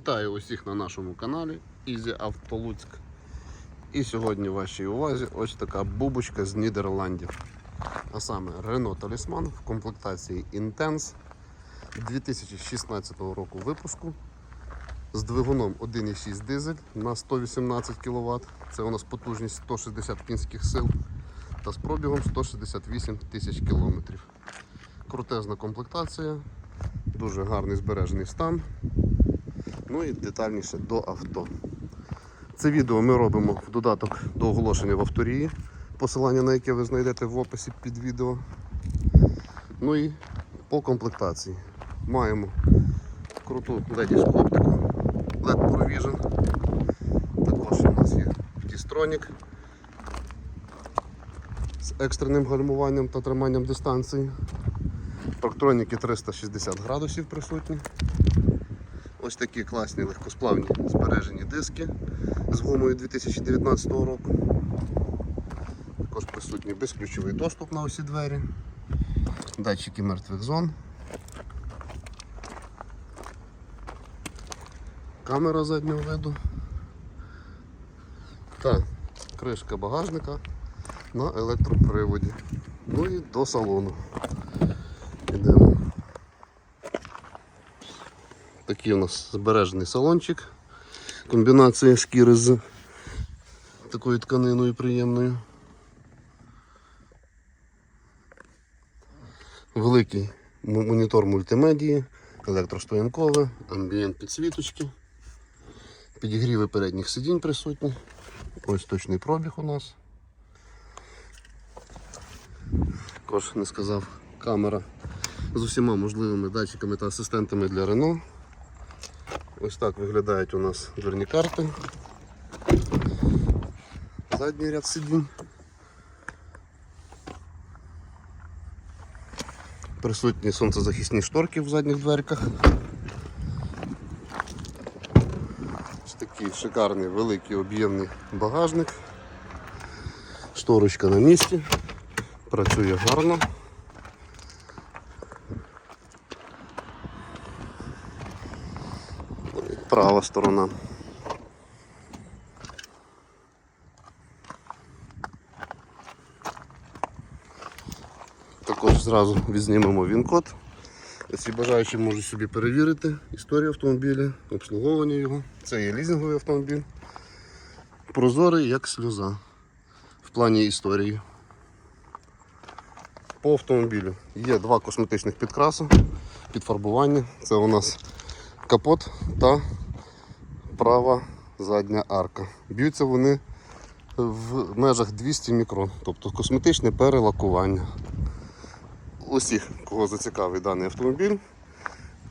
Вітаю усіх на нашому каналі Easy Auto Луцьк. І сьогодні в вашій увазі ось така бубочка з Нідерландів. А саме Renault Talisman в комплектації Intense 2016 року випуску з двигуном 1,6 дизель на 118 кВт. Це у нас потужність 160 кінських сил та з пробігом 168 тисяч кілометрів. Крутезна комплектація, дуже гарний збережений стан. Ну і детальніше до авто. Це відео ми робимо в додаток до оголошення в авторії, посилання на яке ви знайдете в описі під відео. Ну і по комплектації. Маємо круту ледівську оптику, LED Provision. Також у нас є T-Stronic з екстреним гальмуванням та триманням дистанції. Парктроніки 360 градусів присутні. Ось такі класні легкосплавні збережені диски з гумою 2019 року. Також присутній безключовий доступ на усі двері, датчики мертвих зон, камера заднього виду та кришка багажника на електроприводі. Ну і до салону. Йдемо. Такий у нас збережений салончик. Комбінація шкіри з такою тканиною приємною. Великий монітор мультимедії, електростоянкове, амбієнт підсвіточки, підігріви передніх сидінь присутні. Ось точний пробіг у нас. Також не сказав камера з усіма можливими датчиками та асистентами для Renault. Ось так виглядають у нас дверні карти. Задній ряд сидінь. Присутні сонцезахисні шторки в задніх дверках. Ось такий шикарний великий об'ємний багажник. Шторочка на місці. Працює гарно. Права сторона. Також зразу відзнімемо він-код. Всі бажаючі можуть собі перевірити історію автомобіля, обслуговування його. Це є лізинговий автомобіль. Прозорий як сльоза в плані історії. По автомобілю є два косметичних підкраси, підфарбування. Це у нас капот та права задня арка. Б'ються вони в межах 200 мікрон, тобто косметичне перелакування. Усіх, кого зацікавить даний автомобіль,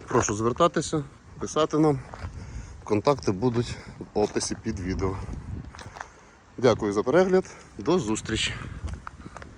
прошу звертатися, писати нам. Контакти будуть в описі під відео. Дякую за перегляд, до зустрічі!